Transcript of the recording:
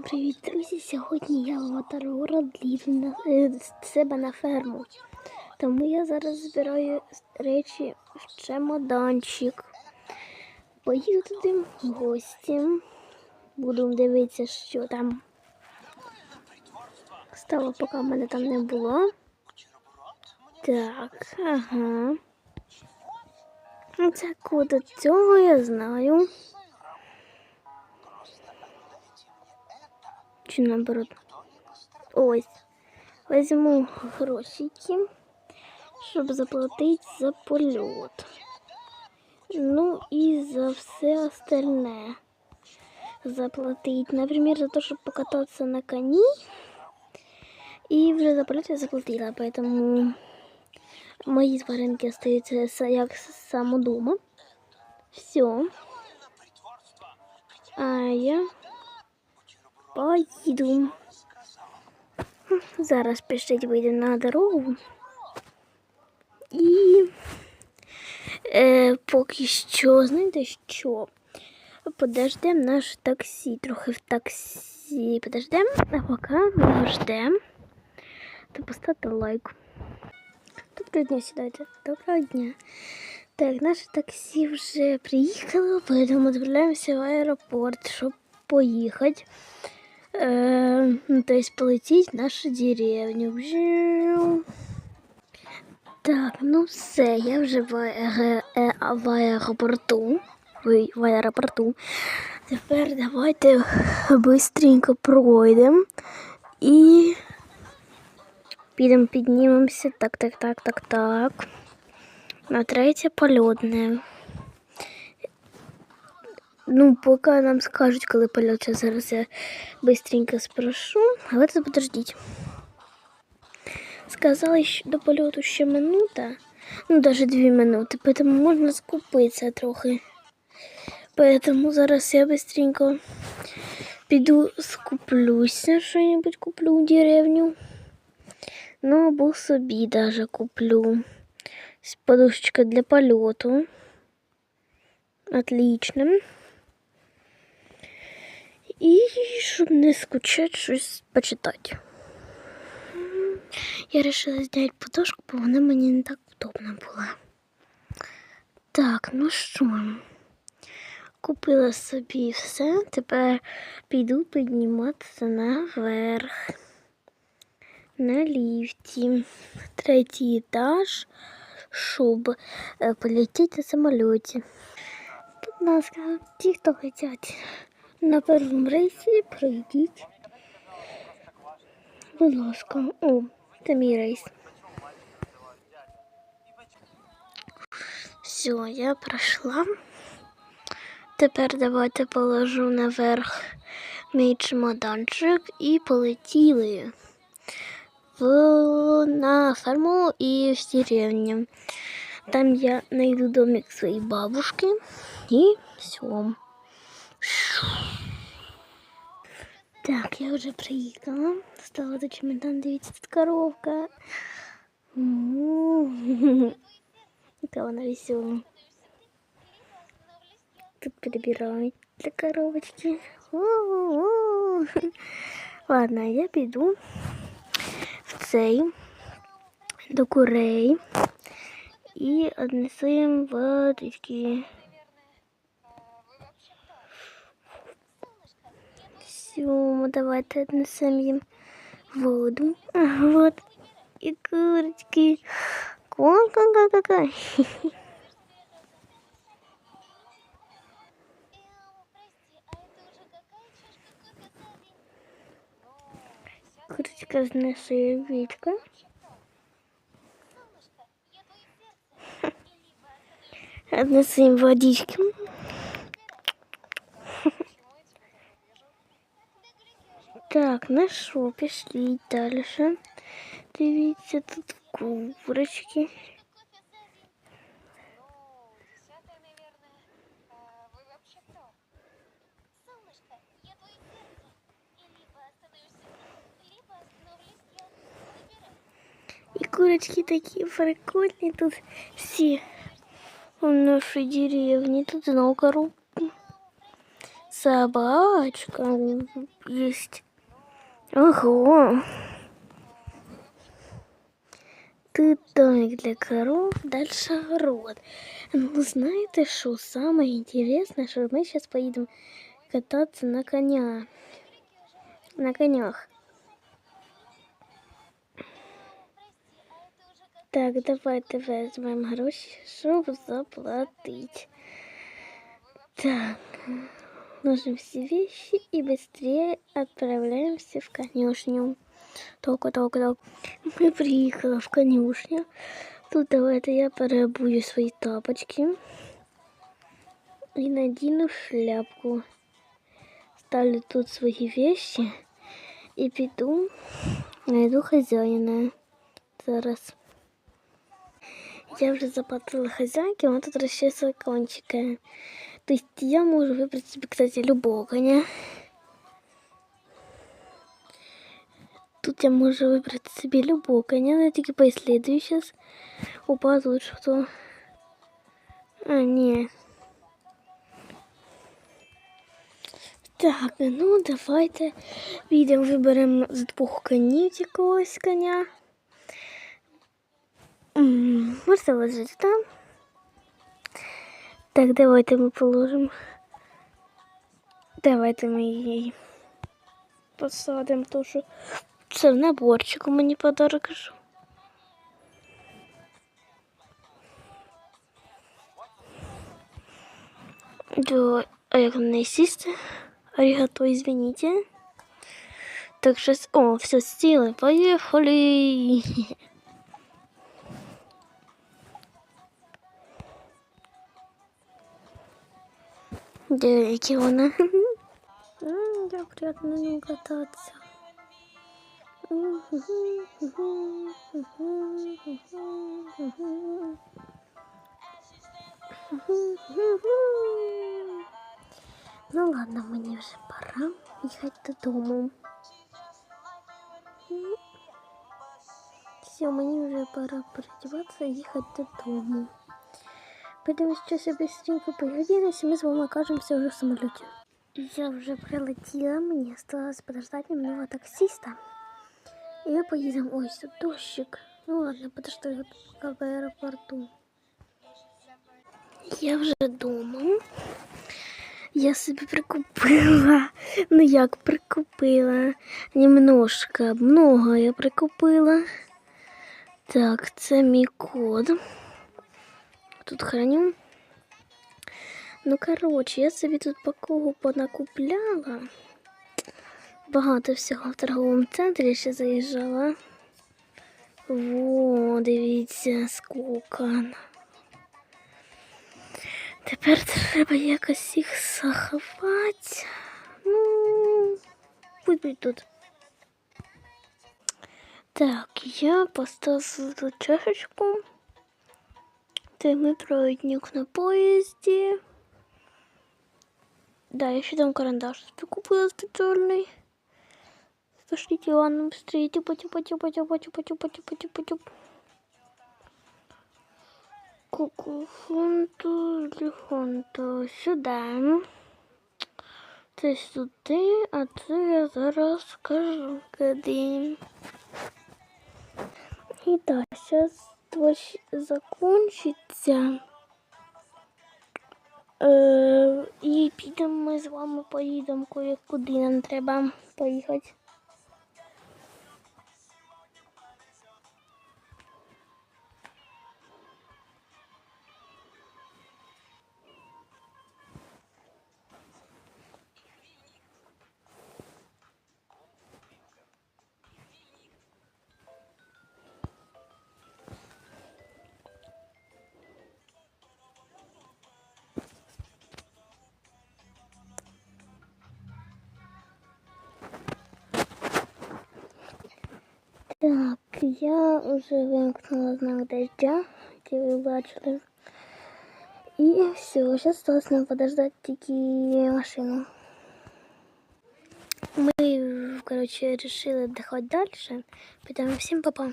Всім привіт, друзі! Сьогодні я їду на е, себе на ферму. Тому я зараз збираю речі в чемоданчик. Поїду туди в гості. Буду дивитися, що там. Стало, поки в мене там не було. Так, ага. Ну, Це код цього я знаю. Чи наоборот? Ось. Візьму грошики, щоб заплатити за польот. Ну і за все остальне. Заплатить. Например, за то, чтобы покататься на коні. І вже за полет я заплатила, поэтому мої тваринки остаються с- як само дома. Все. А я поїду. Зараз пишіть вийду на дорогу. І е, поки що, знаєте що? Подождемо наше таксі. Трохи в таксі подождемо, а поки ми ждемо, то поставте лайк. Доброго дня, сідайте. Доброго дня. Так, наше таксі вже приїхало, поэтому відправляємося в аеропорт, щоб поїхати. Ну, то есть полетіть в нашу деревню. Так, ну все, я вже в, аере- е, в аеропорту. В аеропорту. Тепер давайте быстренько пройдемо і підемо піднімемося. Так, так, так, так, так. На третє польотне. Ну, поки нам скажуть, коли польот, Щас зараз я быстренько спрошу. А ви тут подождіть. Сказали, що до польоту ще минута. Ну, навіть дві минути, поэтому можна скупитися трохи. Поэтому зараз я быстренько піду скуплюся, що-нибудь куплю в деревню. Ну, або собі даже куплю. С- Подушечка для польоту. Отлично. І щоб не скучати, щось почитати. Я вирішила зняти подушку, бо вона мені не так удобна була. Так, ну що, купила собі все, тепер піду підніматися наверх. На ліфті. Третій етаж, щоб е, полетіти на самоліті. Будь ласка, ті, хто хочуть на першому рейсі, пройдіть. Будь ласка, о, це мій рейс. Все, я пройшла. Тепер давайте положу наверх мій чемоданчик і полетіли в, на ферму і в деревню. Там я найду домик своей бабушки и все. Так, я вже приїхала. Стала до чемодан, дивіться, тут коровка. М. Яка вона весела. Тут перебирають для коробочки. У-у-у. Ладно, я піду в цей до курей і однесу їм водички. Все, тому давайте на їм воду. Вот. и курочки. Ка-ка-ка-ка. Курочка знесе яєчко. Однесемо водички. Так, ну нашу, пішли далі. видите тут курочки. И курочки такие прикольные тут все у нашей деревни. Тут много коробку. Собачка есть. Ого. Тут домик для коров, дальше огород. Ну, знаете что, самое интересное, что мы сейчас поедем кататься на коня. На конях. Так, давайте візьмемо гроші, щоб заплатить. Так, ложим все вещи и быстрее отправляемся в конюшню. Только, только, только. Мы приехали в конюшню. Тут давайте я переобую свои тапочки и надену шляпку. Ставлю тут свои вещи и піду найду хозяина. Зараз. Я вже заплатила хозяйке, вона тут розчесує кончики. То есть я можу вибрати собі, кстати, любого коня. Тут я можу вибрати собі любого коня, я тільки поисследую сейчас. Опа, тут что? А, ні. Так, ну давайте підемо виберемо з двох конів якогось коня. М, Можна лежати там. Так, давайте ми положимо. Давайте ми її посадимо, тому що це в наборчику мені подарок. Да, а як на сісти? Арігато, извините. Так, сейчас... О, все, сіли, поїхали! Деякі вони. А. Як приємно ним кататися. Ну ладно, мені вже пора їхати додому. Все, мені вже пора переодеваться и ехать додому. Подивись, що собі стрімко пригодилось, і ми з вами окажемося вже в самоліті. Я вже прилетіла, мені осталось подождать немного таксиста. І ми поїдемо ось тут дощик. Ну ладно, подожди, поки в аеропорту. Я вже вдома. Я собі прикупила. Ну як прикупила? Немножко, много я прикупила. Так, це мій код. Тут храню. Ну, коротше, я собі тут пакого понакупляла. Багато всього в торговому центрі ще заїжджала. Во, дивіться, сколько. Тепер треба якось їх заховати. Ну, будь тут. Так, я поставила тут чашечку. Ты мы проводник на поезде. Да, я еще там карандаш купила специальный. Пошлите, ладно, быстрее. Типа, типа, типа, типа, типа, типа, типа, типа, типа. Куку, фунту, ліфонту, сюди. Це сюди, а це я зараз скажу куди. І так, зараз дощ закончиться. Е, і підемо ми з вами поїдемо куди нам треба поїхати. Я вже вимкнула знак дождя, який ви бачили. І все, зараз осталось нам подождать тільки машину. Ми, короче, решили отдыхать дальше. Поэтому всем папа.